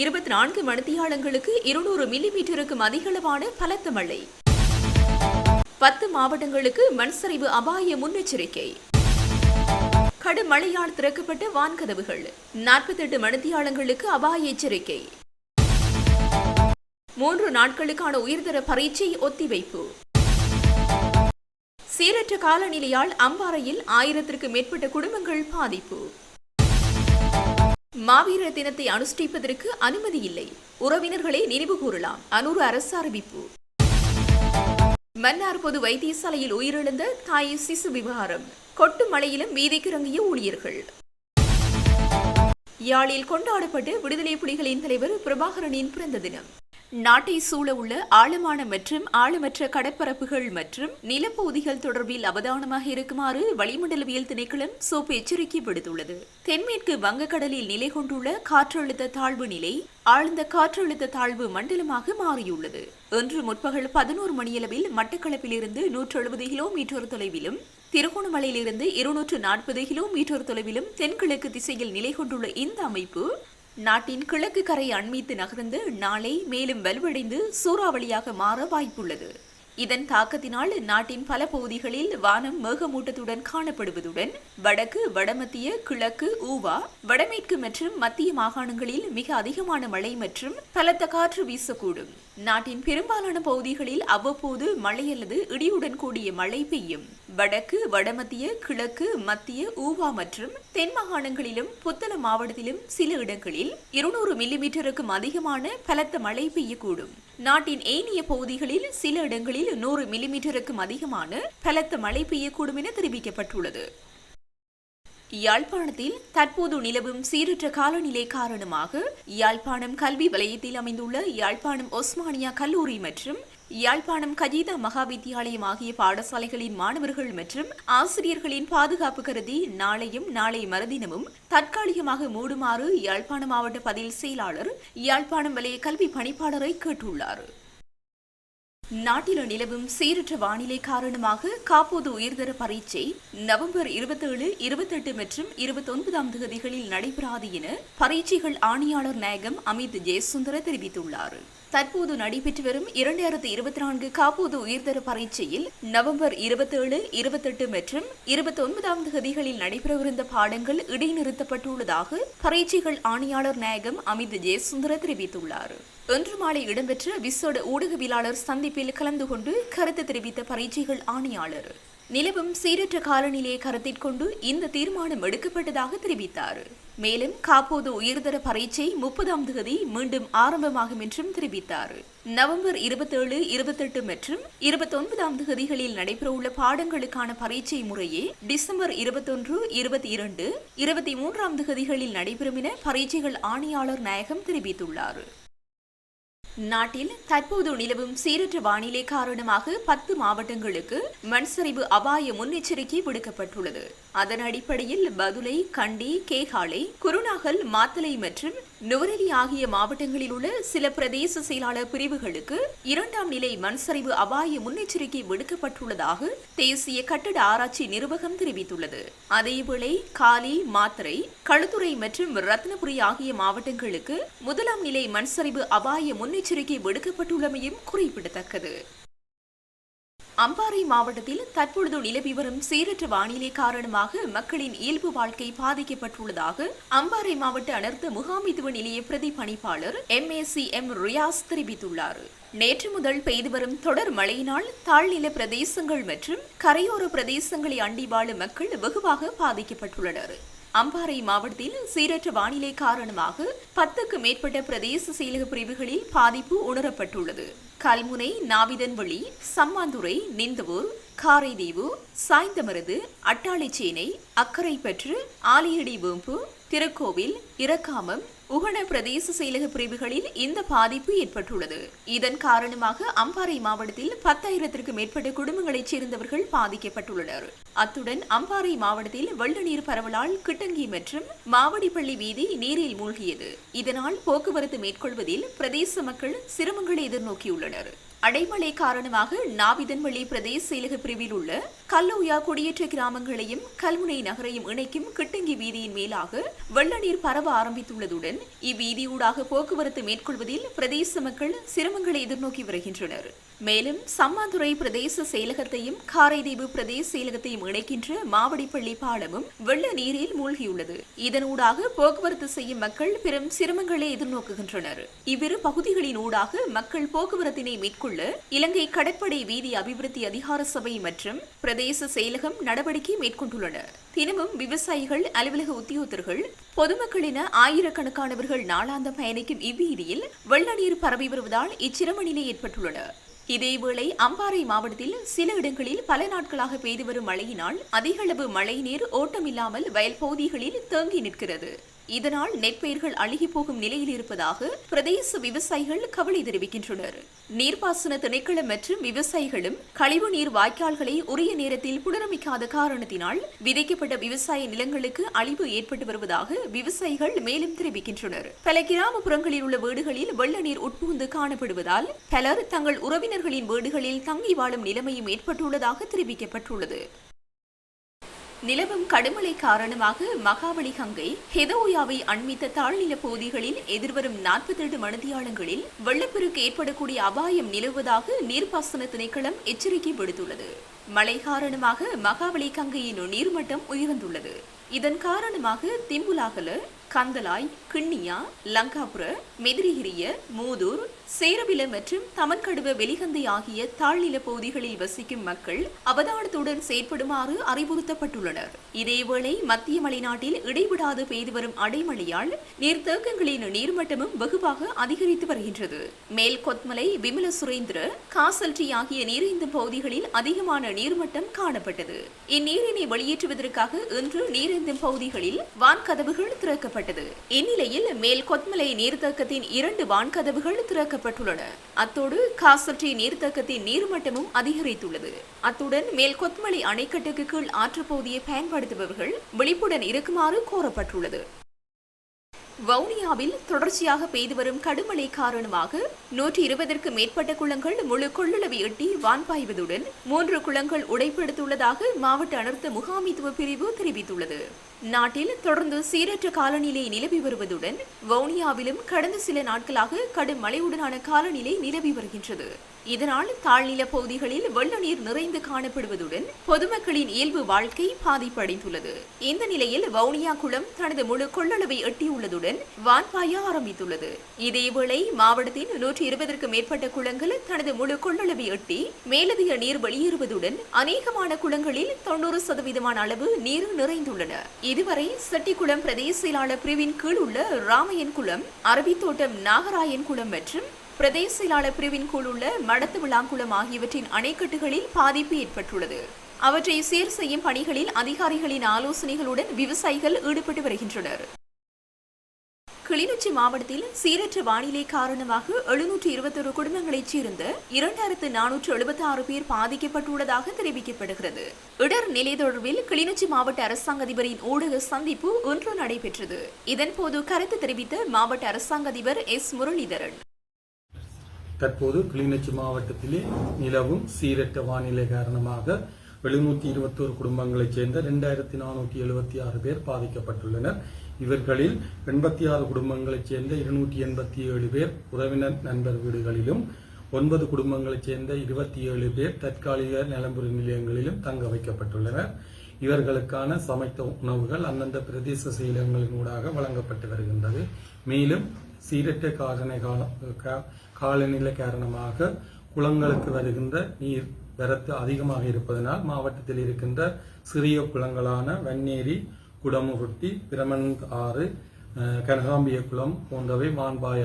இருபத்தி நான்கு மணித்தியாலங்களுக்கு இருநூறு மில்லிமீட்டருக்கும் அதிகளவான பலத்த மழை. பத்து மாவட்டங்களுக்கு மண்சரிவு அபாய முன்னெச்சரிக்கை. கடும் மழையால் திறக்கப்பட்ட வான்கதவுகள். நாற்பத்தெட்டு மணித்தியாளங்களுக்கு அபாய எச்சரிக்கை. மூன்று நாட்களுக்கான உயர்தர பரீட்சை ஒத்திவைப்பு. சீரற்ற காலநிலையால் அம்பாறையில் ஆயிரத்திற்கு மேற்பட்ட குடும்பங்கள் பாதிப்பு. மாவீரர் தினத்தை அனுஷ்டிப்பதற்கு அனுமதி இல்லை. உறவினர்களை நினைவு கூறலாம். அனூர் அரசு அறிவிப்பு. மன்னார் பொது வைத்தியசாலையில் உயிரிழந்த தாய் சிசு விவகாரம். கொட்டு மழையிலும் வீதிக்கிறங்கிய ஊழியர்கள். யாழில் கொண்டாடப்பட்டு விடுதலை புலிகளின் தலைவர் பிரபாகரனின் பிறந்த தினம். நாட்டை சூழ உள்ள ஆழமான மற்றும் ஆழமற்ற கடற்பரப்புகள் மற்றும் நிலப்பகுதிகள் தொடர்பில் அவதானமாக இருக்குமாறு வளிமண்டலவியல் திணைக்களம் சோப்பு எச்சரிக்கை விடுத்துள்ளது. தென்மேற்கு வங்கக்கடலில் நிலை கொண்டுள்ள காற்றழுத்த தாழ்வு நிலை ஆழ்ந்த காற்றழுத்த தாழ்வு மண்டலமாக மாறியுள்ளது. இன்று முற்பகல் பதினோரு மணியளவில் மட்டக்களப்பிலிருந்து நூற்று எழுபது கிலோமீட்டர் தொலைவிலும் திருகோணமலையிலிருந்து இருநூற்று நாற்பது கிலோமீட்டர் தொலைவிலும் தென்கிழக்கு திசையில் நிலை கொண்டுள்ள இந்த அமைப்பு நாட்டின் கிழக்கு கரை அண்மித்து நகர்ந்து நாளை மேலும் வலுவடைந்து சூறாவளியாக மாற வாய்ப்புள்ளது. இதன் தாக்கத்தினால் நாட்டின் பல பகுதிகளில் வானம் மேகமூட்டத்துடன் காணப்படுவதுடன் வடக்கு வடமத்திய கிழக்கு ஊவா வடமேற்கு மற்றும் மத்திய மாகாணங்களில் மிக அதிகமான மழை மற்றும் பலத்த காற்று வீசக்கூடும். நாட்டின் பெரும்பாலான பகுதிகளில் அவ்வப்போது மழை அல்லது இடியுடன் கூடிய மழை பெய்யும். வடக்கு வடமத்திய கிழக்கு மத்திய ஊவா மற்றும் தென் மாகாணங்களிலும் புத்தளம் மாவட்டத்திலும் சில இடங்களில் இருநூறு மில்லிமீட்டருக்கும் அதிகமான பலத்த மழை பெய்யக்கூடும். நாட்டின் ஏனைய பகுதிகளில் சில இடங்களில் நூறு மில்லிமீட்டருக்கும் அதிகமான பலத்த மழை பெய்யக்கூடும் என தெரிவிக்கப்பட்டுள்ளது. யாழ்ப்பாணத்தில் தற்போது நிலவும் சீரற்ற காலநிலை காரணமாக யாழ்ப்பாணம் கல்வி வலயத்தில் அமைந்துள்ள யாழ்ப்பாணம் ஒஸ்மானியா கல்லூரி மற்றும் யாழ்ப்பாணம் கஜிதா மகாவித்தியாலயம் ஆகிய பாடசாலைகளின் மாணவர்கள் மற்றும் ஆசிரியர்களின் பாதுகாப்பு கருதி நாளையும் நாளை மறுதினமும் தற்காலிகமாக மூடுமாறு யாழ்ப்பாணம் மாவட்ட பதில் செயலாளர் யாழ்ப்பாணம் வலய கல்வி பணிப்பாளரை கேட்டுள்ளார். நாட்டில் நிலவும் சீரற்ற வானிலை காரணமாக காப்போது உயர்தர பரீட்சை நவம்பர் இருபத்தேழு இருபத்தெட்டு மற்றும் இருபத்தொன்பதாம் தேதிகளில் நடைபெறாது என பரீட்சைகள் ஆணையாளர் நாயகம் அமித் ஜெயசுந்தர தெரிவித்துள்ளார். தற்போது நடைபெற்று வரும் இரண்டாயிரத்தி இருபத்தி நான்கு காப்போது உயர்தர பரீட்சையில் நவம்பர் இருபத்தேழு இருபத்தெட்டு மற்றும் இருபத்தி ஒன்பதாம் தேதிகளில் நடைபெறவிருந்த பாடங்கள் இடைநிறுத்தப்பட்டுள்ளதாக பரீட்சைகள் ஆணையாளர் நாயகம் அமித் ஜெயசுந்தர தெரிவித்துள்ளார். இன்று மாலை இடம்பெற்ற விசோட ஊடகவியலாளர் சந்திப்பில் கலந்து கொண்டு கருத்து தெரிவித்த பரீட்சைகள் ஆணையாளர். நிலவும் சீரற்ற காலநிலையை கருத்தில் கொண்டு இந்த தீர்மானம் எடுக்கப்பட்டதாக தெரிவித்தார். மேலும் காப்போது உயர்தர பரீட்சை முப்பதாம் தேதி மீண்டும் ஆரம்பமாகும் என்றும் தெரிவித்தார். நவம்பர் இருபத்தேழு இருபத்தெட்டு மற்றும் இருபத்தொன்பதாம் தேதிகளில் நடைபெறவுள்ள பாடங்களுக்கான பரீட்சை முறையே டிசம்பர் இருபத்தொன்று இருபத்தி இரண்டு இருபத்தி மூன்றாம் தேதிகளில் நடைபெறும் என பரீட்சைகள் ஆணையாளர் நாயகம் தெரிவித்துள்ளார். நாட்டில் தற்போது நிலவும் சீரற்ற வானிலை காரணமாக பத்து மாவட்டங்களுக்கு மண்சரிவு அபாய முன்னெச்சரிக்கை விடுக்கப்பட்டுள்ளது. அதன் அடிப்படையில் பதுளை கண்டி கேகாலை குருநாகல் மாத்தலை மற்றும் நுவரெலி ஆகிய மாவட்டங்களில் உள்ள சில பிரதேச செயலாளர் பிரிவுகளுக்கு இரண்டாம் நிலை மண்சரிவு அபாய முன்னெச்சரிக்கை விடுக்கப்பட்டுள்ளதாக தேசிய கட்டட ஆராய்ச்சி நிர்வாகம் தெரிவித்துள்ளது. அதேவேளை காலி மாத்தரை களுத்துறை மற்றும் ரத்னபுரி ஆகிய மாவட்டங்களுக்கு முதலாம் நிலை மண்சரிவு அபாய முன்னெச்சரிக்கை விடுக்கப்பட்டுள்ளமையும் குறிப்பிடத்தக்கது. அம்பாறை மாவட்டத்தில் தற்பொழுது நிலவி வரும் சீரற்ற வானிலை காரணமாக மக்களின் இயல்பு வாழ்க்கை பாதிக்கப்பட்டுள்ளதாக அம்பாறை மாவட்ட அனர்த்த முகாமித்துவ நிலைய பிரதி பணிப்பாளர் M A C M Riyaz தெரிவித்துள்ளார். நேற்று முதல் பெய்து வரும் தொடர் மழையினால் தாழ்நில பிரதேசங்கள் மற்றும் கரையோர பிரதேசங்களை அண்டி வாழும் மக்கள் வெகுவாக பாதிக்கப்பட்டுள்ளனர். அம்பாறை மாவட்டத்தில் சீரற்ற வானிலை காரணமாக பத்துக்கு மேற்பட்ட பிரதேச செயலக பிரிவுகளில் பாதிப்பு உணரப்பட்டுள்ளது. கல்முனை நாவிதன்வழி சம்மாந்துறை நிந்தவூர் காரைதீவு சாய்ந்தமருது அட்டாளிச்சேனை அக்கரைப்பற்று ஆலியடி வேம்பு திருக்கோவில் இரக்காமம் உகன பிரதேச செயலக பிரிவுகளில் இந்த பாதிப்பு ஏற்பட்டுள்ளது. இதன் காரணமாக அம்பாறை மாவட்டத்தில் பத்தாயிரத்திற்கு மேற்பட்ட குடும்பங்களைச் சேர்ந்தவர்கள் பாதிக்கப்பட்டுள்ளனர். அத்துடன் அம்பாறை மாவட்டத்தில் வெள்ள நீர் பரவலால் கிட்டங்கி மற்றும் மாவடிப்பள்ளி வீதி நீரில் மூழ்கியது. இதனால் போக்குவரத்து மேற்கொள்வதில் பிரதேச மக்கள் சிரமங்களை எதிர்நோக்கியுள்ளனர். அடைமழை காரணமாக நாவிதன்வெளி பிரதேச செயலக பிரிவில் உள்ள கல்லோயா குடியேற்ற கிராமங்களையும் கல்முனை நகரையும் இணைக்கும் கிட்டங்கி வீதியின் மேலாக வெள்ள நீர் பரவ ஆரம்பித்துள்ளதுடன் இவ்வீதியூடாக போக்குவரத்து மேற்கொள்வதில் பிரதேச மக்கள் சிரமங்களை எதிர்நோக்கி வருகின்றனர். மேலும் சம்மாதுறை பிரதேச செயலகத்தையும் காரைதீவு பிரதேச செயலகத்தையும் இணைக்கின்ற மாவடிப்பள்ளி பாலமும் வெள்ள நீரில் மூழ்கியுள்ளது. இதனூடாக போக்குவரத்து செய்யும் மக்கள் பெரும் சிரமங்களை எதிர்நோக்குகின்றனர். இவ்விரு பகுதிகளின் ஊடாக மக்கள் போக்குவரத்தினை மேற்கொள்ள இலங்கை கடற்படை வீதி அபிவிருத்தி அதிகார சபை மற்றும் பிரதேச செயலகம் நடவடிக்கை மேற்கொண்டுள்ளன. தினமும் விவசாயிகள் அலுவலக உத்தியோகத்தர்கள் பொதுமக்கள் என ஆயிரக்கணக்கானவர்கள் நாளாந்த பயணிக்கும் இவ்வீதியில் வெள்ள நீர் பரவி வருவதால் இச்சிரம நிலை ஏற்பட்டுள்ளன. இதேவேளை அம்பாறை மாவட்டத்தில் சில இடங்களில் பல நாட்களாக பெய்து வரும் மழையினால் அதிகளவு மழைநீர் ஓட்டமில்லாமல் வயல் பகுதிகளில் தேங்கி நிற்கிறது. இதனால் நெற்பயிர்கள் அழுகி போகும் நிலையில் இருப்பதாக பிரதேச விவசாயிகள் கவலை தெரிவிக்கின்றனர். நீர்ப்பாசன திணைக்களம் மற்றும் விவசாயிகளும் கழிவு நீர் வாய்க்கால்களை உரிய நேரத்தில் புனரமைக்காத காரணத்தினால் விதைக்கப்பட்ட விவசாய நிலங்களுக்கு அழிவு ஏற்பட்டு வருவதாக விவசாயிகள் மேலும் தெரிவிக்கின்றனர். பல கிராமப்புறங்களில் உள்ள வீடுகளில் வெள்ள நீர் உட்புகுந்து காணப்படுவதால் பலர் தங்கள் உறவினர்களின் வீடுகளில் தங்கி வாழும் நிலைமையும் ஏற்பட்டுள்ளதாக தெரிவிக்கப்பட்டுள்ளது. நிலவும் கடுமழை காரணமாக மகாவளி கங்கை ஹெதோயாவை அண்மித்த தாழ்நில பகுதிகளில் எதிர்வரும் நாற்பத்தி எட்டு மணித்தியாலங்களில் வெள்ளப்பெருக்கு ஏற்படக்கூடிய அபாயம் நிலவுவதாக நீர்ப்பாசன திணைக்களம் எச்சரிக்கை விடுத்துள்ளது. மழை காரணமாக மகாபலி கங்கையின் நீர்மட்டம் உயர்ந்துள்ளது. இதன் காரணமாக திம்புலாகல கந்தலாய் கிண்ணியா லங்காபுர மெதிரிகிரிய மூதூர் சேரவில மற்றும் தமன்கடுவ வெளிகந்தை ஆகிய தாழ்நில பகுதிகளில் வசிக்கும் மக்கள் அவதானத்துடன் செயற்படுமாறு அறிவுறுத்தப்பட்டுள்ளனர். இதேவேளை மத்திய மலைநாட்டில் இடைவிடாது பெய்து வரும் அடைமழையால் நீர்த்தேக்கங்களின் நீர்மட்டமும் வெகுவாக அதிகரித்து வருகின்றது. மேல் கொத்மலை விமல சுரேந்திர காசல்டி ஆகிய நீரேந்தும் பகுதிகளில் அதிகமான நீர்மட்டம் காணப்பட்டது. இந்நீரினை வெளியேற்றுவதற்காக இன்று நீரிந்தும் பகுதிகளில் வான்கதவுகள் திறக்கப்பட்டது இந்நிலையில் மேல் கொத்மலை நீர்த்தேக்கத்தின் இரண்டு வான்கதவுகள் திறக்கப்பட்டுள்ளன. அத்தோடு காசற்றி நீர்த்தேக்கத்தின் நீர்மட்டமும் அதிகரித்துள்ளது. அத்துடன் மேல் கொத்மலை அணைக்கட்டுக்கு கீழ் ஆற்றுப்பகுதியை பயன்படுத்துபவர்கள் விழிப்புடன் இருக்குமாறு கோரப்பட்டுள்ளது. வவுனியாவில் தொடர்ச்சியாக பெய்து வரும் கடுமழை காரணமாக நூற்றி இருபதற்கு மேற்பட்ட குளங்கள் முழு கொள்ளளவை எட்டி வான்பாய்வதுடன் மூன்று குளங்கள் உடைப்படுத்துள்ளதாக மாவட்ட அனர்த்த முகாமித்துவ பிரிவு தெரிவித்துள்ளது. நாட்டில் தொடர்ந்து சீரற்ற காலநிலை நிலவி வருவதுடன் வவுனியாவிலும் கடந்த சில நாட்களாக கடும் மழையுடனான காலநிலை நிலவி வருகின்றது. இதனால் தாழ்நில பகுதிகளில் வெள்ள நீர் நிறைந்து காணப்படுவதுடன் பொதுமக்களின் இயல்பு வாழ்க்கை பாதிப்படைந்துள்ளது. இந்த நிலையில் வவுனியா குளம் தனது முழு கொள்ளளவை எட்டியுள்ளதுடன் வான்பாய ஆரம்பித்துள்ளது. இதேவேளை மாவட்டத்தின் நூற்றி இருபதற்கும் மேற்பட்ட குளங்கள் தனது முழு கொள்ளளவை எட்டி மேலதிக நீர் வெளியேறுவதுடன் அநேகமான குளங்களில் தொண்ணூறு சதவீதமான அளவு நீர் நிறைந்துள்ளன. இதுவரை செட்டிக்குளம் பிரதேச செயலாளர் பிரிவின் கீழ் உள்ள ராமையன் குளம் அரபித்தோட்டம் நாகராயன் குளம் மற்றும் பிரதேச செயலாளர் பிரிவின் கீழ் உள்ள மடத்து விளாங்குளம் ஆகியவற்றின் அணைக்கட்டுகளில் பாதிப்பு ஏற்பட்டுள்ளது. அவற்றை சீர் செய்யும் பணிகளில் அதிகாரிகளின் ஆலோசனைகளுடன் விவசாயிகள் ஈடுபட்டு வருகின்றனர். கிளிநொச்சி மாவட்டத்தில் சீரற்ற வானிலை காரணமாக எழுநூற்று இருபத்தொரு குடும்பங்களைச் சேர்ந்த இரண்டாயிரத்து நானூற்று எழுபத்தி ஆறு பேர் பாதிக்கப்பட்டுள்ளதாக தெரிவிக்கப்படுகிறது. இடர் நிலை தொடர்பில் கிளிநொச்சி மாவட்ட அரசாங்க அதிபரின் ஊடக சந்திப்பு ஒன்று நடைபெற்றது. இதன்போது கருத்து தெரிவித்த மாவட்ட அரசாங்க அதிபர் எஸ் முரளிதரன். தற்போது கிளிநொச்சி மாவட்டத்திலே நிலவும் சீரற்ற வானிலை காரணமாக எழுநூத்தி இருபத்தோரு குடும்பங்களைச் சேர்ந்த இரண்டாயிரத்தி நானூற்றி எழுபத்தி ஆறு பேர் பாதிக்கப்பட்டுள்ளனர். இவர்களில் எண்பத்தி ஆறு குடும்பங்களைச் சேர்ந்த இருநூற்றி எண்பத்தி ஏழு பேர் உறவினர் நண்பர் வீடுகளிலும் ஒன்பது குடும்பங்களைச் சேர்ந்த இருபத்தி ஏழு பேர் தற்காலிக நிலம்புரி நிலையங்களிலும் தங்க வைக்கப்பட்டுள்ளனர். இவர்களுக்கான சமைத்த உணவுகள் அந்தந்த பிரதேச செயலகங்களினூடாக வழங்கப்பட்டு வருகின்றது. மேலும் சீரற்ற காலநிலை கால- காலநிலை காரணமாக குளங்களுக்கு வருகின்ற நீர் வரத்து அதிகமாக இருப்பதனால் மாவட்டத்தில் இருக்கின்ற சிறிய குளங்களான வன்னேரி குடமுகுட்டி பிரமன் ஆறு கனகாம்பிய குளம் போன்றவை வான்பாய்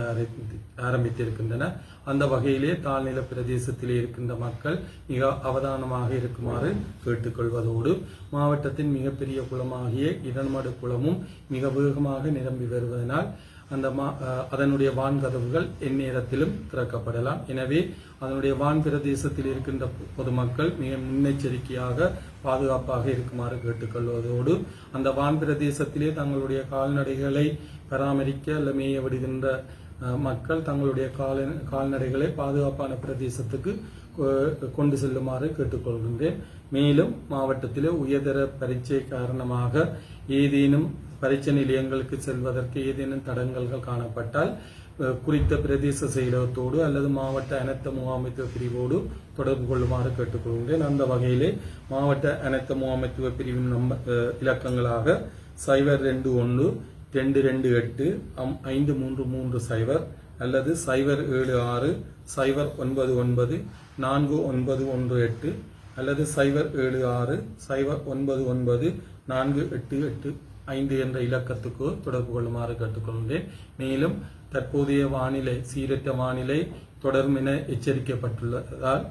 ஆரம்பித்திருக்கின்றன. அந்த வகையிலே தாழ்நில பிரதேசத்திலே இருக்கின்ற மக்கள் மிக அவதானமாக இருக்குமாறு கேட்டுக்கொள்வதோடு மாவட்டத்தின் மிகப்பெரிய குளமாகிய இடன்மடு குளமும் மிக வேகமாக நிரம்பி வருவதனால் அந்த மா- அதனுடைய வான் கதவுகள் எந்நேரத்திலும் திறக்கப்படலாம். எனவே அதனுடைய வான் பிரதேசத்தில் இருக்கின்ற பொதுமக்கள் மிக முன்னெச்சரிக்கையாக பாதுகாப்பாக இருக்குமாறு கேட்டுக்கொள்வதோடு அந்த வான் பிரதேசத்திலே தங்களுடைய கால்நடைகளை பராமரிக்க அல்ல மேய விடுகின்ற மக்கள் தங்களுடைய கால கால்நடைகளை பாதுகாப்பான பிரதேசத்துக்கு கொ- கொண்டு செல்லுமாறு கேட்டுக்கொள்கின்றேன். மேலும் மாவட்டத்திலே உயர்தர பரீட்சை காரணமாக ஏதேனும் பரீட்சை நிலையங்களுக்கு செல்வதற்கு ஏதேனும் தடங்கல்கள் காணப்பட்டால் குறித்த பிரதேச செயலகத்தோடு அல்லது மாவட்ட அனைத்த முகாமைத்துவ பிரிவோடு தொடர்பு கொள்ளுமாறு கேட்டுக்கொள்கின்றேன் அந்த வகையிலே மாவட்ட அனைத்த முகாமைத்துவ பிரிவின் நம்ப இலக்கங்களாக சைபர் ரெண்டு ஒன்று ரெண்டு ரெண்டு எட்டு அம்- ஐந்து மூன்று மூன்று சைபர் அல்லது சைபர் ஏழு ஆறு சைபர் ஒன்பது ஒன்பது நான்கு ஒன்பது ஒன்று எட்டு அல்லது சைபர் ஏழு ஆறு சைபர் ஒன்பது ஒன்பது நான்கு எட்டு எட்டு ஐந்து என்ற இலக்கத்துக்கு தொடர்பு கொள்ளுமாறு கேட்டுக்கொள்கிறேன் மேலும் தற்போதைய வானிலை சீரற்ற வானிலை தொடரும் என எச்சரிக்கப்பட்டுள்ளதால்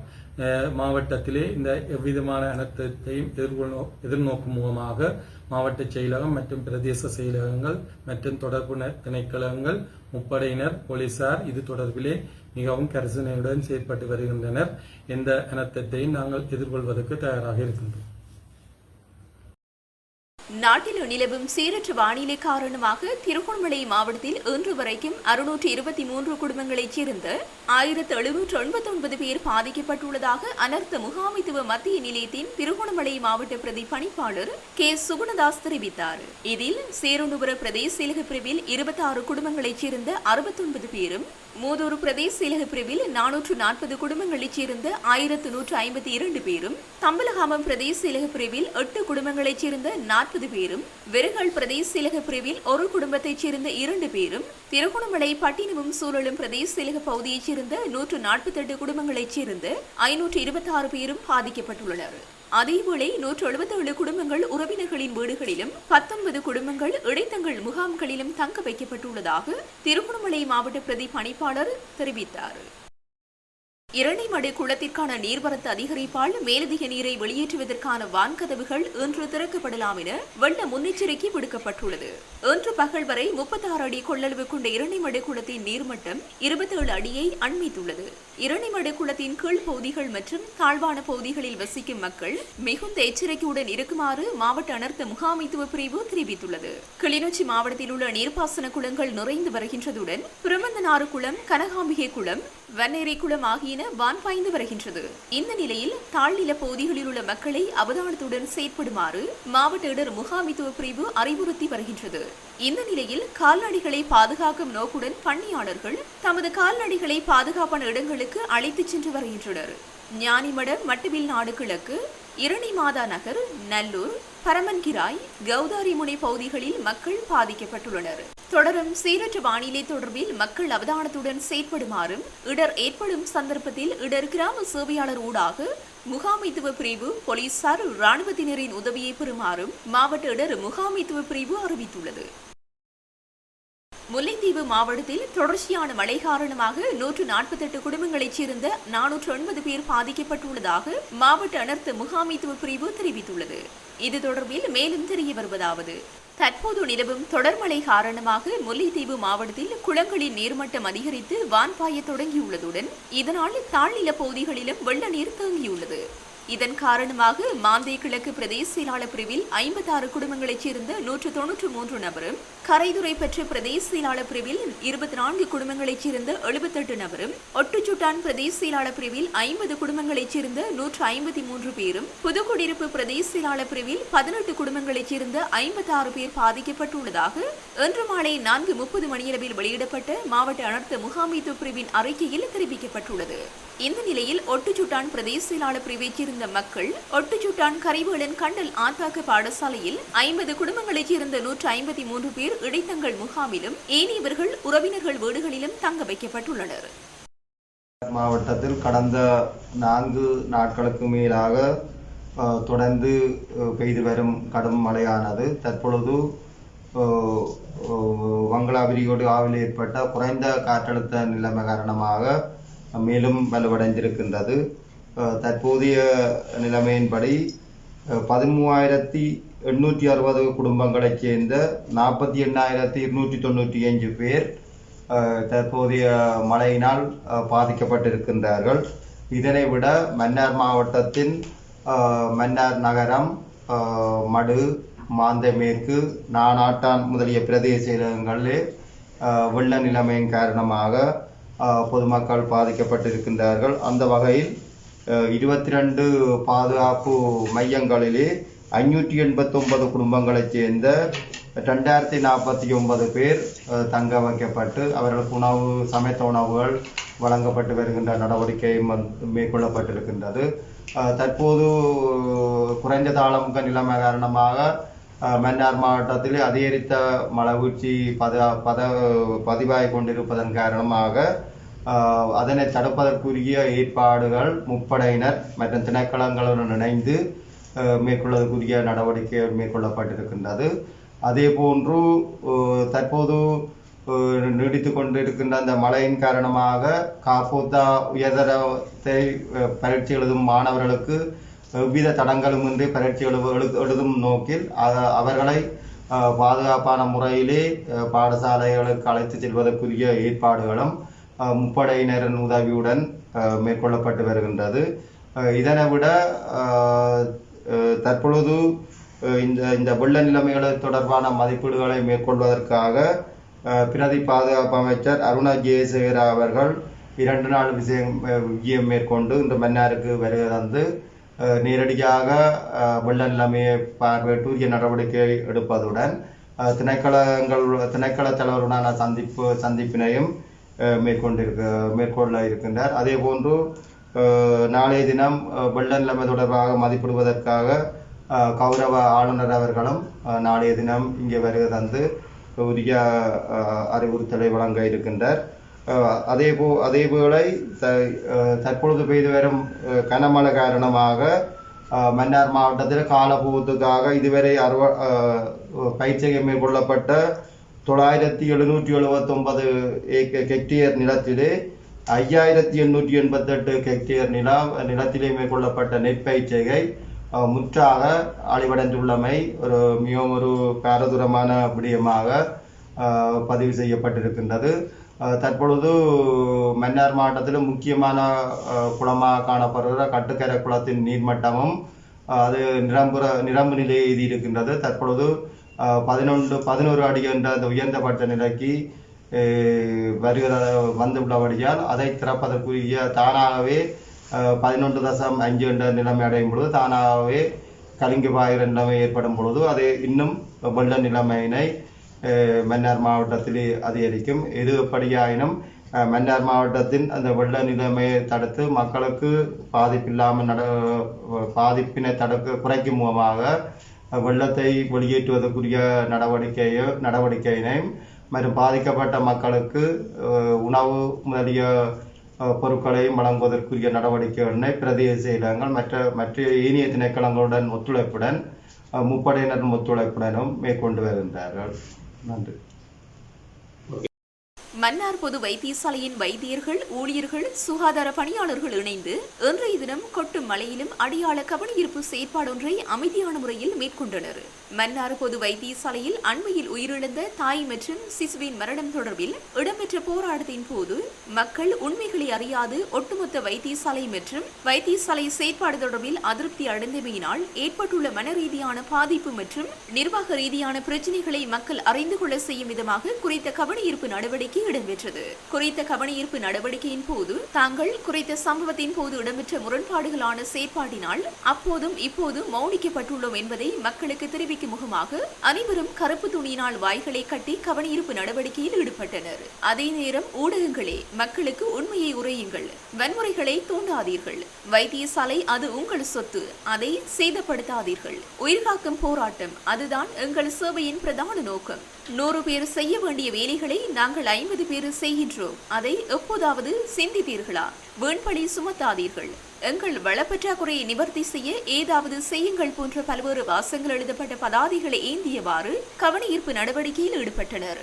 மாவட்டத்திலே இந்த எவ்விதமான அனர்த்தத்தையும் எதிர்கொள்ளோ எதிர்நோக்கும் முகமாக மாவட்ட செயலகம் மற்றும் பிரதேச செயலகங்கள் மற்றும் தொடர்பு திணைக்களங்கள் முப்படையினர் போலீசார் இது தொடர்பிலே மிகவும் கரிசனையுடன் செயற்பட்டு வருகின்றனர். எந்த அனர்த்தத்தையும் நாங்கள் எதிர்கொள்வதற்கு தயாராக இருக்கின்றோம். நாட்டில் நிலவும் சீரற்ற வானிலை காரணமாக திருகோணமலை மாவட்டத்தில் இன்று வரைக்கும் அறுநூற்று இருபத்தி மூன்று குடும்பங்களைச் சேர்ந்த ஆயிரத்து எழுநூற்று எண்பத்தி ஒன்பது பேர் பாதிக்கப்பட்டுள்ளதாக அனர்த்த முகாமைத்துவ மத்திய நிலையத்தின் திருகோணமலை மாவட்ட பிரதி பணிப்பாளர் கே. சுகுணதாஸ் தெரிவித்தார். இதில் சேருநுபுர பிரதேச செயலக பிரிவில் இருபத்தி ஆறு குடும்பங்களைச் சேர்ந்த அறுபத்தொன்பது பேரும் மூதூர் பிரதேச செயலக பிரிவில் நானூற்று நாற்பது குடும்பங்களைச் சேர்ந்த ஆயிரத்து நூற்று ஐம்பத்தி இரண்டு பேரும் தம்பலகாமம் பிரதேச செயலக பிரிவில் எட்டு குடும்பங்களைச் சேர்ந்த நாற்பது பேரும் வெறுகல் பிரதேச செயலக பிரிவில் ஒரு குடும்பத்தைச் சேர்ந்த இரண்டு பேரும் திருகோணமலை பட்டினமும் சூழலும் பிரதேச செயலக பகுதியைச் சேர்ந்த நூற்று நாற்பத்தெட்டு குடும்பங்களைச் சேர்ந்த ஐநூற்று இருபத்தி ஆறு பேரும் பாதிக்கப்பட்டுள்ளனர். அதேவேளை நூற்று எழுபத்தேழு குடும்பங்கள் உறவினர்களின் வீடுகளிலும் பத்தொன்பது குடும்பங்கள் இடைத்தங்கள் முகாம்களிலும் தங்க வைக்கப்பட்டுள்ளதாக திருகோணமலை மாவட்ட பிரதி பணிப்பாளர் தெரிவித்தார். இரணைமடு குளத்திற்கான நீர்வரத்து அதிகரிப்பால் மேலதிக நீரை வெளியேற்றுவதற்கான வான்கதவுகள் இன்று திறக்கப்படலாம் என வெள்ள முன்னெச்சரிக்கை விடுக்கப்பட்டுள்ளது. இன்று பகல் வரை முப்பத்தாறு அடி கொள்ளளவு கொண்ட இரணைமடு குளத்தின் நீர்மட்டம் இருபத்தேழு அடியை அண்மித்துள்ளது. இரணைமடு குளத்தின் கீழ் பகுதிகள் மற்றும் தாழ்வான பகுதிகளில் வசிக்கும் மக்கள் மிகுந்த எச்சரிக்கையுடன் இருக்குமாறு மாவட்ட அனர்த்த முகாமைத்துவ பிரிவு தெரிவித்துள்ளது. கிளிநொச்சி மாவட்டத்தில் உள்ள நீர்ப்பாசன குளங்கள் நிறைந்து வருகின்றதுடன் பிரமந்தனாறு குளம் கனகாம்பிகை குளம் வன்னேரி குளம் ஆகியன வான் பாய்ந்து வருகின்றது. இந்த நிலையில் தாழ்நில பகுதிகளில் உள்ள மக்களை அவதானத்துடன் செயற்படுமாறு மாவட்ட இடர் முகாமித்துவ பிரிவு அறிவுறுத்தி வருகின்றது. இந்த நிலையில் கால்நடைகளை பாதுகாக்கும் நோக்குடன் பணியாளர்கள் தமது கால்நடைகளை பாதுகாப்பான இடங்களுக்கு அழைத்துச் சென்று வருகின்றனர். ஞானிமடம் மட்டுவில் நாடு கிழக்கு இரணிமாதா நகர் நல்லூர் பரமன்கிராய் கௌதாரிமுனை பகுதிகளில் மக்கள் பாதிக்கப்பட்டுள்ளனர். தொடரும் சீரற்ற வானிலை தொடர்பில் மக்கள் அவதானத்துடன் செயற்படுமாறும் இடர் ஏற்படும் சந்தர்ப்பத்தில் இடர் கிராம சேவையாளர் ஊடாக முகாமைத்துவ பிரிவு போலீசார் இராணுவத்தினரின் உதவியை பெறுமாறும் மாவட்ட இடர் முகாமைத்துவ பிரிவு அறிவித்துள்ளது. முல்லைத்தீவு மாவட்டத்தில் தொடர்ச்சியான மழை காரணமாக நூற்று நாற்பத்தெட்டு குடும்பங்களைச் சேர்ந்த நானூற்று எண்பது பேர் பாதிக்கப்பட்டுள்ளதாக மாவட்ட அனர்த்த முகாமைத்துவ பிரிவு தெரிவித்துள்ளது. இது தொடர்பில் மேலும் தெரிய வருவதாவது. தற்போது நிலவும் தொடர் மழை காரணமாக முல்லைத்தீவு மாவட்டத்தில் குளங்களின் நீர்மட்டம் அதிகரித்து வான்பாய தொடங்கியுள்ளதுடன் இதனால் தாழ்நில பகுதிகளிலும் வெள்ள நீர் தேங்கியுள்ளது. இதன் காரணமாக மாந்தை கிழக்கு பிரதேச செயலாளர் பிரிவில் ஐம்பத்தாறு குடும்பங்களைச் சேர்ந்த நூற்று தொன்னூற்று மூன்று நபரும் கரைதுறை பெற்ற பிரதேச செயலாளர் பிரிவில் இருபத்தி நான்கு குடும்பங்களைச் சேர்ந்த எழுபத்தெட்டு நபரும் ஒட்டுச்சுட்டான் பிரதேச செயலாளர் பிரிவில் ஐம்பது குடும்பங்களைச் சேர்ந்த நூற்று ஐம்பத்தி மூன்று பேரும் புதுக்குடியிருப்பு பிரதேச செயலாளர் பிரிவில் பதினெட்டு குடும்பங்களைச் சேர்ந்த ஐம்பத்தாறு பேர் பாதிக்கப்பட்டுள்ளதாக இன்று மாலை நான்கு முப்பது மணியளவில் வெளியிடப்பட்ட மாவட்ட அனர்த்த முகாமைத்துவ பிரிவின் அறிக்கையில் தெரிவிக்கப்பட்டுள்ளது. இந்த நிலையில் ஒட்டுச்சுட்டான் பிரதேச செயலாளர் பிரிவைச் சேர்ந்த மக்கள் ஒட்டுச்சுட்டான் கரைவேலன் கண்டல் ஆத்தாக்க பாடசாலையில் ஐம்பது குடும்பங்களைச் சேர்ந்த நூற்று ஐம்பத்தி மூன்று பேர் இடைத்தங்கள் முகாமிலும் ஏனையவர்கள் உறவினர்கள் வீடுகளிலும் தங்க வைக்கப்பட்டுள்ளனர். மாவட்டத்தில் கடந்த நான்கு நாட்களுக்கு மேலாக தொடர்ந்து பெய்து வரும் கடும் மழையானது. தற்பொழுது அஹ், வங்களா விரிகோடு ஆவில் ஏற்பட்ட குறைந்த காற்றழுத்த நிலைமை காரணமாக மேலும் வலுவடைந்திருக்கின்றது. தற்போதைய நிலைமையின்படி பதிமூவாயிரத்தி எண்ணூற்றி அறுபது குடும்பங்களைச் சேர்ந்த நாற்பத்தி எண்ணாயிரத்தி இருநூற்றி தொண்ணூற்றி அஞ்சு பேர் தற்போதைய மழையினால் பாதிக்கப்பட்டிருக்கின்றார்கள். இதனை விட மன்னார் மாவட்டத்தின் மன்னார் நகரம் மடு மாந்தமேற்கு நானாட்டான் முதலிய பிரதேச செயலகங்களிலே வெள்ள நிலைமையின் காரணமாக பொதுமக்கள் பாதிக்கப்பட்டிருக்கின்றார்கள். அந்த வகையில் இருபத்தி ரெண்டு பாதுகாப்பு மையங்களிலே ஐநூற்றி எண்பத்தொன்பது குடும்பங்களைச் சேர்ந்த ரெண்டாயிரத்தி நாற்பத்தி ஒன்பது பேர் தங்க வைக்கப்பட்டு அவர்களுக்கு உணவு சமைத்த உணவுகள் வழங்கப்பட்டு வருகின்ற நடவடிக்கை மேற்கொள்ளப்பட்டிருக்கின்றது. தற்போது குறைந்த தாளமுக நிலைமை காரணமாக மன்னார் மாவட்டத்தில் அதிகரித்த மலவீழ்ச்சி பத பத பதிவாகி கொண்டிருப்பதன் காரணமாக அதனை தடுப்பதற்குரிய ஏற்பாடுகள் முப்படையினர் மற்றும் திணைக்களங்களுடன் இணைந்து மேற்கொள்வதற்குரிய நடவடிக்கைகள் மேற்கொள்ளப்பட்டிருக்கின்றது. அதே போன்று தற்போது நீடித்து கொண்டிருக்கின்ற அந்த மழையின் காரணமாக காப்போத்தா உயர்தரத்தை பயிற்சி எழுதும் மாணவர்களுக்கு எவ்வித தடங்களுமின்றி பயிற்சி எழுது எழு- எழுதும் நோக்கில் அவர்களை பாதுகாப்பான முறையிலே பாடசாலைகளுக்கு அழைத்து செல்வதற்குரிய ஏற்பாடுகளும் முப்படையினரின் உதவியுடன் மேற்கொள்ளப்பட்டு வருகின்றது. இதனை விட தற்பொழுது இந்த இந்த வெள்ள நிலைமைகள் தொடர்பான மதிப்பீடுகளை மேற்கொள்வதற்காக பிரதி பாதுகாப்பு அமைச்சர் அருணா ஜெயசேகரா அவர்கள் இரண்டு நாள் விஜயம் விஜயம் மேற்கொண்டு இந்த மன்னாருக்கு வருகை தந்து நேரடியாக வெள்ள நிலைமையை பார்வையிட்டு உரிய நடவடிக்கை எடுப்பதுடன் திணைக்களங்கள் திணைக்கள தலைவருடனான சந்திப்பு சந்திப்பினையும் மேற்கொண்டிருக்க மேற்கொள்ள இருக்கின்றார். அதே போன்று நாளைய தினம் வெள்ள நிலைமை தொடர்பாக மதிப்பிடுவதற்காக கௌரவ ஆளுநர் அவர்களும் நாளைய தினம் இங்கே வருகை தந்து உரிய அறிவுறுத்தலை வழங்க இருக்கின்றார். அதே போ அதே வேளை த- தற்பொழுது பெய்து வரும் கனமழை காரணமாக மன்னார் மாவட்டத்தில் காலபூத்துக்காக இதுவரை அறுவ பயிற்சியை மேற்கொள்ளப்பட்ட தொள்ளாயிரத்தி எழுநூற்றி எழுபத்தொன்பது ஒன்பது ஹெக்டேர் நிலத்திலே ஐயாயிரத்தி எண்ணூற்றி எண்பத்தெட்டு ஹெக்டேர் நில நிலத்திலே மேற்கொள்ளப்பட்ட நெற்பயிற்சிகை முற்றாக அழிவடைந்துள்ளமை ஒரு மிகவும் ஒரு பாரதூரமான விடயமாக பதிவு செய்யப்பட்டிருக்கின்றது. தற்பொழுது மன்னார் மாவட்டத்தில் முக்கியமான குளமாக காணப்படுகிற கட்டுக்கரை குளத்தின் நீர்மட்டமும் அது நிரம்புற நிரம்பு நிலையை எழுதியிருக்கின்றது இருக்கின்றது. தற்பொழுது பதினொன்று பதினோரு அடி என்ற அந்த உயர்ந்தபட்ச நிலைக்கு வருகிற வந்துள்ளபடியால் அதை திறப்பதற்குரிய தானாகவே பதினொன்று தசம் அஞ்சு என்ற நிலைமை அடையும் பொழுது தானாகவே கலிங்கு பாயிர நிலைமை ஏற்படும் பொழுது அது இன்னும் வெள்ள நிலைமையினை மன்னார் மாவட்டத்தில் அதிகரிக்கும் இது எப்படியாயினும் மன்னார் மாவட்டத்தின் அந்த வெள்ள நிலைமையை தடுத்து மக்களுக்கு பாதிப்பில்லாமல் நட பாதிப்பினை தடுக்க குறைக்கும் மூலமாக வெள்ளத்தை வெளியேற்றுவதற்குரிய நடவடிக்கையோ நடவடிக்கையினையும் மற்றும் பாதிக்கப்பட்ட மக்களுக்கு உணவு முதலிய பொருட்களையும் வழங்குவதற்குரிய நடவடிக்கைகளை பிரதேச செயலகங்கள் மற்ற மற்ற ஏனைய திணைக்களங்களுடன் ஒத்துழைப்புடன் அஹ், முப்படையினரின் ஒத்துழைப்புடனும் மேற்கொண்டு வருகின்றார்கள். நன்றி. மன்னார் பொது வைத்தியசாலையின் வைத்தியர்கள் ஊழியர்கள் சுகாதார பணியாளர்கள் இணைந்து இன்றைய தினம் கொட்டும் மழையிலும் அடையாள கவனஈர்ப்பு செயற்பாடொன்றை அமைதியான முறையில் மேற்கொண்டனர். மன்னார் பொது வைத்தியசாலையில் அண்மையில் உயிரிழந்த தாய் மற்றும் சிசுவின் மரணம் தொடர்பில் இடம்பெற்ற போராட்டத்தின் போது மக்கள் உண்மைகளை அறியாது ஒட்டுமொத்த வைத்தியசாலை மற்றும் வைத்தியசாலை செயற்பாடு தொடர்பில் அதிருப்தி அடைந்தமையினால் ஏற்பட்டுள்ள மன ரீதியான பாதிப்பு மற்றும் நிர்வாக ரீதியான பிரச்சினைகளை மக்கள் அறிந்து கொள்ள செய்யும் விதமாக குறித்த கவனஈர்ப்பு நடவடிக்கை இடம்பெற்றது. குறித்த கவனஈர்ப்பு நடவடிக்கையின் போது தாங்கள் குறித்த சம்பவத்தின் போது இடம்பெற்ற முரண்பாடுகளான செயற்பாட்டினால் அப்போதும் இப்போதும் மௌனிக்கப்பட்டுள்ளோம் என்பதை மக்களுக்கு தெரிவிக்கும் முகமாக அனைவரும் கருப்பு துணியினால் வாய்களை கட்டி கவனஈர்ப்பு நடவடிக்கையில் ஈடுபட்டனர். அதே நேரம் ஊடகங்களே மக்களுக்கு உண்மையை உரையுங்கள். வன்முறைகளை தூண்டாதீர்கள். வைத்தியசாலை அது உங்கள் சொத்து. அதை சேதப்படுத்தாதீர்கள். உயிர்காக்கும் போராட்டம் அதுதான் எங்கள் சேவையின் பிரதான நோக்கம். நூறு பேர் செய்ய வேண்டிய வேலைகளை நாங்கள் ஐம்பது பேர் செய்கின்றோம். அதை எப்போதாவது சிந்தித்தீர்களா? வீண்படி சுமத்தாதீர்கள். எங்கள் வளப்பற்றாக்குறையை நிவர்த்தி செய்ய ஏதாவது செய்யுங்கள் போன்ற பல்வேறு வாசங்கள் எழுதப்பட்ட பதாதிகளை ஏந்தியவாறு கவனஈர்ப்பு நடவடிக்கையில் ஈடுபட்டனர்.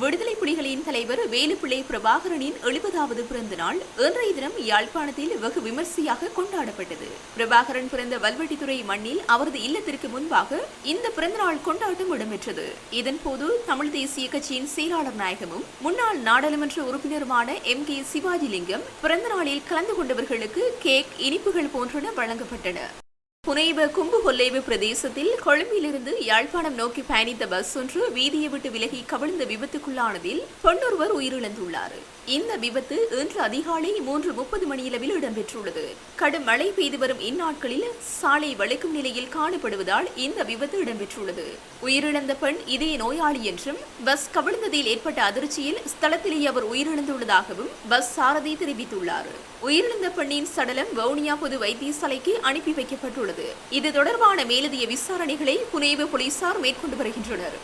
விடுதலை புலிகளின் தலைவர் வேலுப்பிள்ளை பிரபாகரனின் எழுபதாவது பிறந்த நாள் இன்றைய தினம் யாழ்ப்பாணத்தில் வெகு விமர்சையாக கொண்டாடப்பட்டது. பிரபாகரன் பிறந்த வல்வெட்டித்துறை மண்ணில் அவரது இல்லத்திற்கு முன்பாக இந்த பிறந்தநாள் கொண்டாட்டம் இடம்பெற்றது. இதன்போது தமிழ் தேசிய கட்சியின் செயலாளர் நாயகமும் முன்னாள் நாடாளுமன்ற உறுப்பினருமான எம். கே. சிவாஜிலிங்கம் பிறந்தநாளில் கலந்து கொண்டவர்களுக்கு கேக் இனிப்புகள் போன்றன வழங்கப்பட்டன. புனைவ கும்புகொல்லைவு பிரதேசத்தில் கொழும்பிலிருந்து யாழ்ப்பாணம் நோக்கி பயணித்த பஸ் ஒன்று வீதியை விட்டு விலகி கவிழ்ந்த விபத்துக்குள்ளானதில் பெண்ணொருவர் உயிரிழந்துள்ளார். இந்த விபத்து இன்று அதிகாலை மூன்று முப்பது மணியளவில் இடம்பெற்றுள்ளது. கடும் மழை பெய்து வரும் இந்நாட்களில் சாலை வளைக்கும் நிலையில் காணப்படுவதால் இந்த விபத்து இடம்பெற்றுள்ளது. உயிரிழந்த பெண் இதய நோயாளி என்றும் பஸ் கவிழ்ந்ததில் ஏற்பட்ட அதிர்ச்சியில் ஸ்தலத்திலேயே அவர் உயிரிழந்துள்ளதாகவும் பஸ் சாரதி தெரிவித்துள்ளார். உயிரிழந்த பெண்ணின் சடலம் வவுனியா பொது வைத்தியசாலைக்கு அனுப்பி வைக்கப்பட்டுள்ளது. இது தொடர்பான மேலதிக விசாரணைகளை புனேவு போலீசார் மேற்கொண்டு வருகின்றனர்.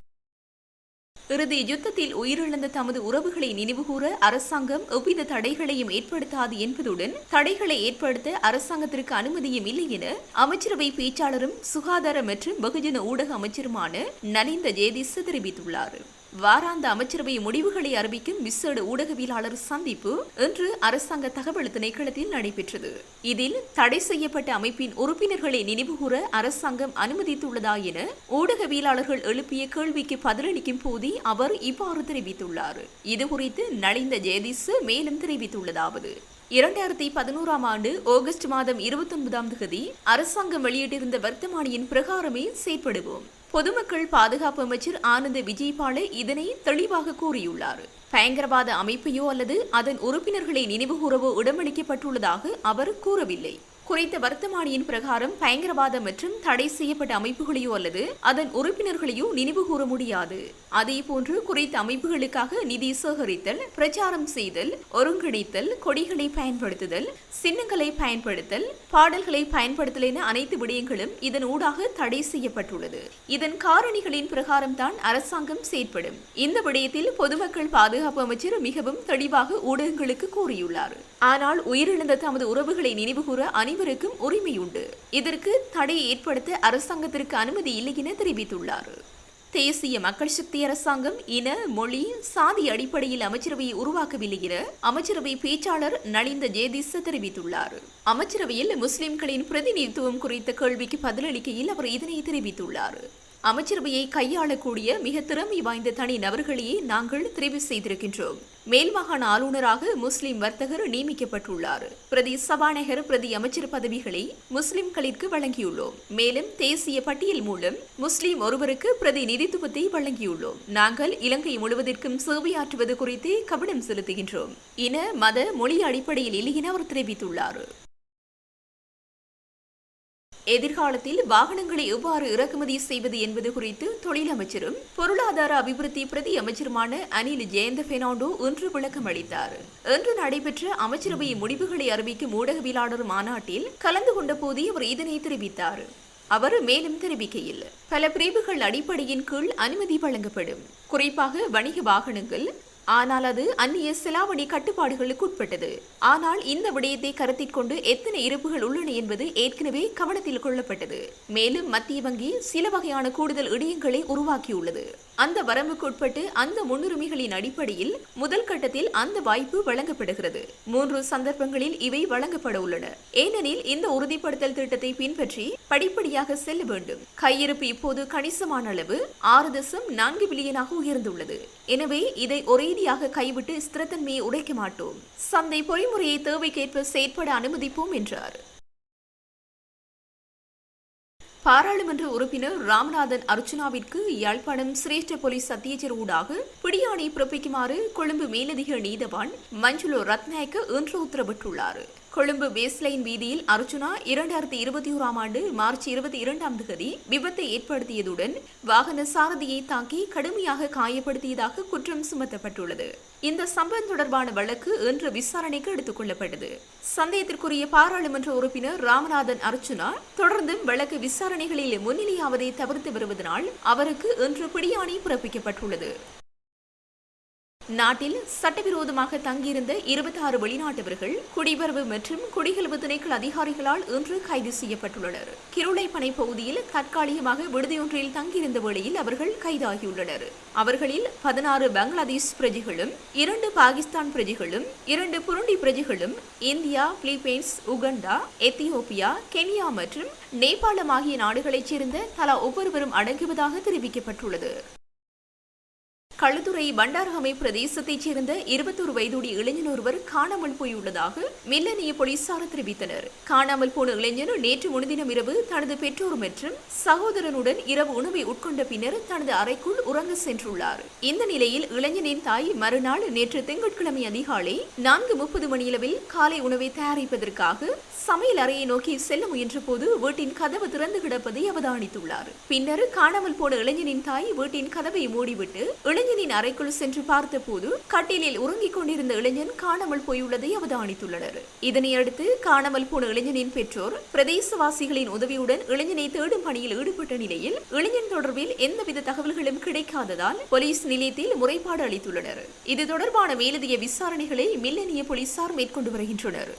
இறுதி யுத்தத்தில் உயிரிழந்த தமது உறவுகளை நினைவுகூர அரசாங்கம் எவ்வித தடைகளையும் ஏற்படுத்தாது என்பதுடன் தடைகளை ஏற்படுத்த அரசாங்கத்திற்கு அனுமதியும் இல்லை என அமைச்சரவை பேச்சாளரும் சுகாதார மற்றும் வெகுஜன ஊடக அமைச்சருமான நலிந்த ஜேதிஸ் தெரிவித்துள்ளார். வாராந்த அமைச்சரவை முடிவுகளை அறிவிக்கும் விசேட ஊடகவியலாளர் சந்திப்பு இன்று அரசாங்க தகவல் திணைக்களத்தில் நடைபெற்றது. இதில் தடை செய்யப்பட்ட அமைப்பின் உறுப்பினர்களை நினைவுகூர அரசாங்கம் அனுமதித்துள்ளதா என ஊடகவியலாளர்கள் எழுப்பிய கேள்விக்கு பதிலளிக்கும் போதே அவர் இவ்வாறு தெரிவித்துள்ளார். இதுகுறித்து நலிந்த ஜெயதீஸ் மேலும் தெரிவித்துள்ளதாவது. இரண்டாயிரத்தி பதினோராம் ஆண்டு ஆகஸ்ட் மாதம் இருபத்தி ஒன்பதாம் தேதி அரசாங்கம் வெளியிட்டிருந்த வர்த்தமானியின் பிரகாரமே செயற்படுவோம். பொதுமக்கள் பாதுகாப்பு அமைச்சர் ஆனந்த விஜயபால இதனை தெளிவாக கூறியுள்ளார். பயங்கரவாத அமைப்பையோ அல்லது அதன் உறுப்பினர்களை நினைவுகூறவோ இடமளிக்கப்பட்டுள்ளதாக அவர் கூறவில்லை. குறித்த வர்த்தமானியின் பிரகாரம் பயங்கரவாதம் மற்றும் தடை செய்யப்பட்ட அமைப்புகளையோ அல்லது அதன் உறுப்பினர்களையோ நினைவு கூற முடியாது. அதேபோன்று குறித்த அமைப்புகளுக்காக நிதி சேகரித்தல் பிரச்சாரம் செய்தல் ஒருங்கிணைத்தல் கொடிகளை பயன்படுத்துதல் சின்னங்களை பயன்படுத்தல் பாடல்களை பயன்படுத்தல் என அனைத்து விடயங்களும் இதன் ஊடாக தடை செய்யப்பட்டுள்ளது. இதன் காரணிகளின் பிரகாரம் தான் அரசாங்கம் செயற்படும். இந்த விடயத்தில் பொதுமக்கள் பாதுகாப்பு அமைச்சர் மிகவும் தெளிவாக ஊடகங்களுக்கு கூறியுள்ளார். ஆனால் உயிரிழந்த தமது உறவுகளை நினைவுகூர அனைவருக்கும் உரிமை உண்டு இதற்கு தடை ஏற்படுத்த அரசாங்கத்திற்கு அனுமதி இல்லை என தெரிவித்துள்ளார். தேசிய மக்கள் சக்தி அரசாங்கம் இன மொழி சாதி அடிப்படையில் அமைச்சரவையை உருவாக்கவில்லை என அமைச்சரவை பேச்சாளர் நலிந்த ஜேதிஸ் தெரிவித்துள்ளார். அமைச்சரவையில் முஸ்லிம்களின் பிரதிநிதித்துவம் குறித்த கேள்விக்கு பதிலளிக்கையில் அவர் இதனை தெரிவித்துள்ளார். அமைச்சரவையை கையாளக்கூடிய மிக திறமை வாய்ந்த தனி நபர்களையே நாங்கள் தெரிவு செய்திருக்கின்றோம். மேல் மாகாண ஆளுநராக முஸ்லிம் வர்த்தகர் நியமிக்கப்பட்டுள்ளார். பிரதி சபாநாயகர் பிரதி அமைச்சர் பதவிகளை முஸ்லிம்களிற்கு வழங்கியுள்ளோம். மேலும் தேசிய பட்டியல் மூலம் முஸ்லிம் ஒருவருக்கு பிரதிநிதித்துவத்தை வழங்கியுள்ளோம். நாங்கள் இலங்கை முழுவதற்கும் சேவையாற்றுவது குறித்து கவனம் செலுத்துகின்றோம். இன மத மொழி அடிப்படையில் இல்லையென அவர் தெரிவித்துள்ளார். எதிர்காலத்தில் வாகனங்களை எவ்வாறு இறக்குமதி செய்வது என்பது குறித்து தொழில் அமைச்சரும் பொருளாதார அபிவிருத்தி பிரதி அமைச்சருமான அனில் ஜெயந்த பெர்னாண்டோ இன்று விளக்கம் அளித்தார். இன்று நடைபெற்ற அமைச்சரவை முடிவுகளை அறிவிக்கும் ஊடகவியலாளர் மாநாட்டில் கலந்து கொண்ட போதே அவர் இதனை தெரிவித்தார். அவர் மேலும் தெரிவிக்கையில் பல பிரிவுகள் அடிப்படையின் கீழ் அனுமதி வழங்கப்படும். குறிப்பாக வணிக வாகனங்கள் ஆனால் அது அந்நிய செலாவணி கட்டுப்பாடுகளுக்கு உட்பட்டது. ஆனால் இந்த விடயத்தை கருத்தில் கொண்டு எத்தனை இருப்புகள் உள்ளன என்பது ஏற்கனவே கவனத்தில் கொள்ளப்பட்டது. மேலும் மத்திய வங்கி சில வகையான கூடுதல் இடையங்களை உருவாக்கியுள்ளது. அந்த வரம்புக்கு உட்பட்டு அந்த முன்னுரிமைகளின் அடிப்படையில் முதல் கட்டத்தில் அந்த வாய்ப்பு வழங்கப்படுகிறது. மூன்று சந்தர்ப்பங்களில் இவை வழங்கப்பட உள்ளன. ஏனெனில் இந்த உறுதிப்படுத்தல் திட்டத்தை பின்பற்றி படிப்படியாக செல்ல வேண்டும். கையிருப்பு இப்போது கணிசமான அளவு ஆறு தசம் நான்கு பில்லியனாக உயர்ந்துள்ளது. எனவே இதை ஒரே அமைதியாக கைவிட்டு ஸ்திரத்தன்மையை உடைக்க மாட்டோம். சந்தை பொறிமுறையை தேவைக்கேற்ப செயற்பட அனுமதிப்போம் என்றார். பாராளுமன்ற உறுப்பினர் ராமநாதன் அர்ச்சனாவிற்கு யாழ்ப்பாணம் சிரேஷ்ட போலீஸ் அத்தியட்சர் ஊடாக பிடியாணை பிறப்பிக்குமாறு கொழும்பு மேலதிக நீதவான் மஞ்சுளோ ரத்நாயக்க இன்று உத்தரவிட்டுள்ளார். கொழும்பு பேஸ்லைன் வீதியில் அர்ச்சுனா இரண்டாயிரத்தி இருபத்தி ஓராம் ஆண்டு மார்ச் இருபத்தி இரண்டாம் தேதி விபத்தை ஏற்படுத்தியதுடன் வாகன சாரதியை தாக்கி கடுமையாக காயப்படுத்தியதாக குற்றம் சுமத்தப்பட்டுள்ளது. இந்த சம்பவம் தொடர்பான வழக்கு இன்று விசாரணைக்கு எடுத்துக் கொள்ளப்பட்டது. சந்தேகத்திற்குரிய பாராளுமன்ற உறுப்பினர் ராமநாதன் அர்ச்சுனா தொடர்ந்தும் வழக்கு விசாரணைகளில் முன்னிலையாவதை தவிர்த்து வருவதனால் அவருக்கு இன்று பிடியாணை பிறப்பிக்கப்பட்டுள்ளது. நாட்டில் சட்டவிரோதமாக தங்கியிருந்த இருபத்தி ஆறு வெளிநாட்டவர்கள் குடிவரவு மற்றும் குடிகளவு திணைக்கள் அதிகாரிகளால் இன்று கைது செய்யப்பட்டுள்ளனர். கிருளைப்பனை பகுதியில் தற்காலிகமாக விடுதியொன்றில் தங்கியிருந்த வேளையில் அவர்கள் கைதாகியுள்ளனர். அவர்களில் பதினாறு பங்களாதேஷ் பிரஜைகளும் இரண்டு பாகிஸ்தான் பிரஜைகளும் இரண்டு Burundi பிரஜைகளும் India Philippines Uganda Ethiopia Kenya மற்றும் நேபாளம் ஆகிய நாடுகளைச் சேர்ந்த தலா ஒவ்வொருவரும் அடங்குவதாக தெரிவிக்கப்பட்டுள்ளது. களுத்துறை பண்டாரகமை பிரதேசத்தைச் சேர்ந்த இருபத்தொரு வயதுடைய இளைஞன் ஒருவர் காணாமல் போயுள்ளதாக மில்லனிய போலீசார் தெரிவித்தனர். காணாமல் போன இளைஞன் நேற்று முன்தினம் இரவு தனது பெற்றோர் மற்றும் சகோதரனுடன் இரவு உணவை உட்கொண்ட பின்னர் தனது அறைக்குள் உறங்க சென்றுள்ளார். இந்த நிலையில் இளைஞனின் தாய் மறுநாள் நேற்று திங்கட்கிழமை அதிகாலை நான்கு முப்பது மணியளவில் காலை உணவை தயாரிப்பதற்காக சமையல் அறையை நோக்கி செல்ல முயன்ற போது வீட்டின் கதவு திறந்து கிடப்பதை அவதானித்துள்ளார். பின்னர் காணாமல் போன இளைஞனின் தாய் வீட்டின் கதவை மூடிவிட்டு இளைஞர் இளைஞனின் அறைக்குள் சென்று பார்த்தபோது கட்டிலில் உறங்கிக் கொண்டிருந்த இளைஞன் காணாமல் போயுள்ளதை அவதானித்துள்ளனர். இதனையடுத்து காணாமல் போன இளைஞனின் பெற்றோர் பிரதேசவாசிகளின் உதவியுடன் இளைஞனை தேடும் பணியில் ஈடுபட்ட நிலையில் இளைஞன் தொடர்பில் எந்தவித தகவல்களும் கிடைக்காததால் போலீஸ் நிலையத்தில் முறைப்பாடு அளித்துள்ளனர். இது தொடர்பான மேலதிக விசாரணைகளை மில்லனிய போலீசார் மேற்கொண்டு வருகின்றனர்.